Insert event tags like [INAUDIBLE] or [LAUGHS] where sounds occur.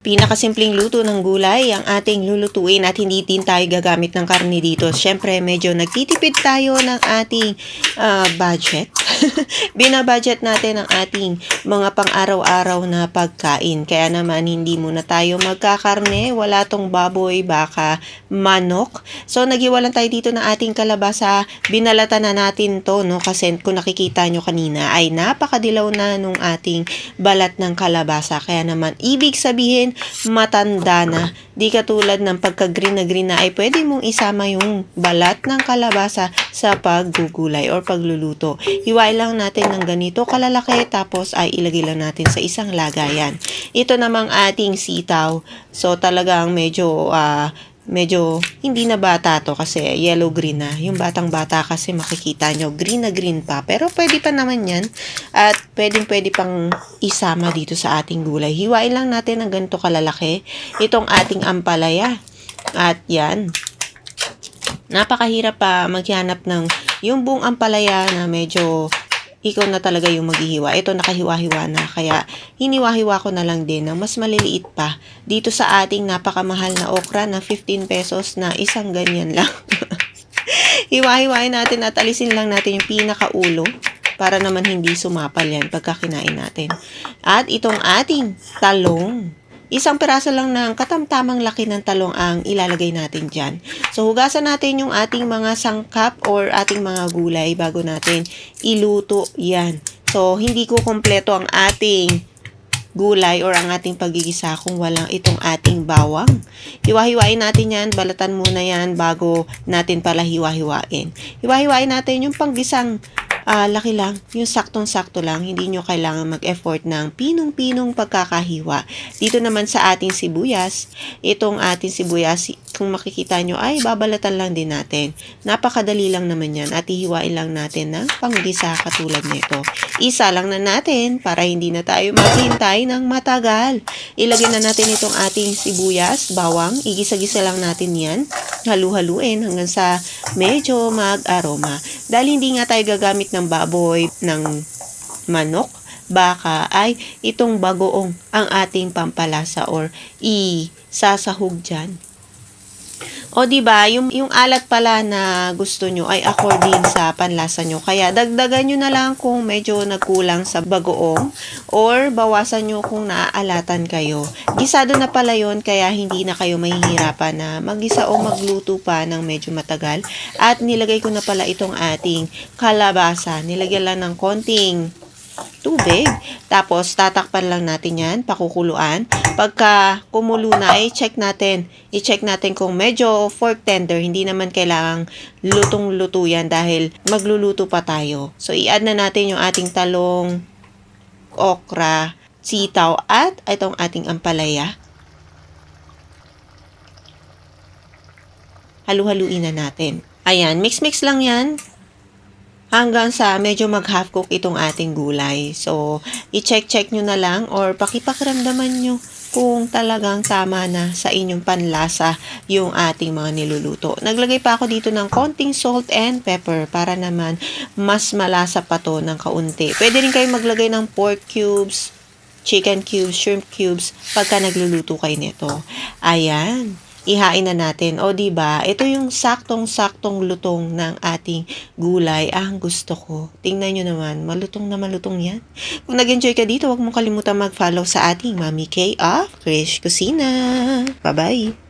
Pinakasimpleng luto ng gulay ang ating lulutuin at hindi din tayo gagamit ng karne dito. Siyempre, medyo nagtitipid tayo ng ating ah, budget. [LAUGHS] Binabudget natin ang ating mga pang-araw-araw na pagkain. Kaya naman, hindi muna tayo magkakarne. Wala tong baboy, baka, manok. So, nagiwalan tayo dito ng ating kalabasa. Binalatan na natin to, no? Kasi kung nakikita nyo kanina, ay napakadilaw na nung ating balat ng kalabasa. Kaya naman, ibig sabihin, matanda na. Di katulad ng pagka-green na green na ay pwede mong isama yung balat ng kalabasa sa paggugulay or pagluluto. Hiwain lang natin ng ganito kalalaki tapos ay ilagay lang natin sa isang lagayan. Ito namang ating sitaw. So talagang medyo ah, medyo hindi na bata to kasi yellow green na. Yung batang bata kasi makikita nyo green na green pa. Pero pwede pa naman yan. At pwedeng pwede pang isama dito sa ating gulay. Hiwain lang natin ng ganito kalalaki. Itong ating ampalaya. At yan. Napakahirap pa maghanap ng yung buong ampalaya na medyo ikaw na talaga yung maghihiwa. Ito nakahiwa-hiwa na. Kaya hiniwa-hiwa ko na lang din ng mas maliliit pa. Dito sa ating napakamahal na okra na 15 pesos na isang ganyan lang. [LAUGHS] Hiwa-hiwain natin at alisin lang natin yung pinakaulo para naman hindi sumapal yan pagka kinain natin. At itong ating talong. Isang piraso lang ng katamtamang laki ng talong ang ilalagay natin dyan. So, hugasan natin yung ating mga sangkap or ating mga gulay bago natin iluto yan. So, hindi ko kompleto ang ating gulay or ang ating pagigisa kung walang itong ating bawang. Hiwa-hiwain natin yan, balatan muna yan bago natin pala hiwa-hiwain. Hiwa-hiwain natin yung panggisang ah, laki lang, yung saktong-sakto lang, hindi nyo kailangan mag-effort ng pinong-pinong pagkakahiwa. Dito naman sa ating sibuyas, itong ating sibuyas, kung makikita nyo, ay babalatan lang din natin. Napakadali lang naman yan at ihiwain lang natin ng panggisa katulad nito. Isa lang na natin para hindi na tayo maghintay ng matagal. Ilagay na natin itong ating sibuyas, bawang, igisa-gisa lang natin yan. Halu-haluin hanggang sa medyo mag-aroma. Dahil hindi nga tayo gagamit ng baboy, ng manok, baka ay itong bagoong ang ating pampalasa or isasahog dyan. O di ba, yung yung alat pala na gusto nyo ay according sa panlasa nyo. Kaya dagdagan nyo na lang kung medyo nagkulang sa bagoong or bawasan nyo kung naaalatan kayo. Gisado na pala yon kaya hindi na kayo mahihirapan na magisa o magluto pa ng medyo matagal. At nilagay ko na pala itong ating kalabasa. Nilagyan lang ng konting tubig. Tapos, tatakpan lang natin yan, pakukuluan. Pagka kumulo na, ay check natin. I-check natin kung medyo fork tender. Hindi naman kailangang lutong-luto yan dahil magluluto pa tayo. So, i-add na natin yung ating talong, okra, sitaw, at itong ating ampalaya. Halu-haluin na natin. Ayan, mix-mix lang yan hanggang sa medyo mag-half cook itong ating gulay. So, i-check-check nyo na lang or pakipakiramdaman nyo kung talagang tama na sa inyong panlasa yung ating mga niluluto. Naglagay pa ako dito ng konting salt and pepper para naman mas malasa pa to ng kaunti. Pwede rin kayo maglagay ng pork cubes, chicken cubes, shrimp cubes pagka nagluluto kayo nito. Ayan ihain na natin. O, di ba Ito yung saktong-saktong lutong ng ating gulay. Ang gusto ko. Tingnan nyo naman. Malutong na malutong yan. Kung nag-enjoy ka dito, huwag mo kalimutan mag-follow sa ating Mami K of Krish Kusina. Bye-bye!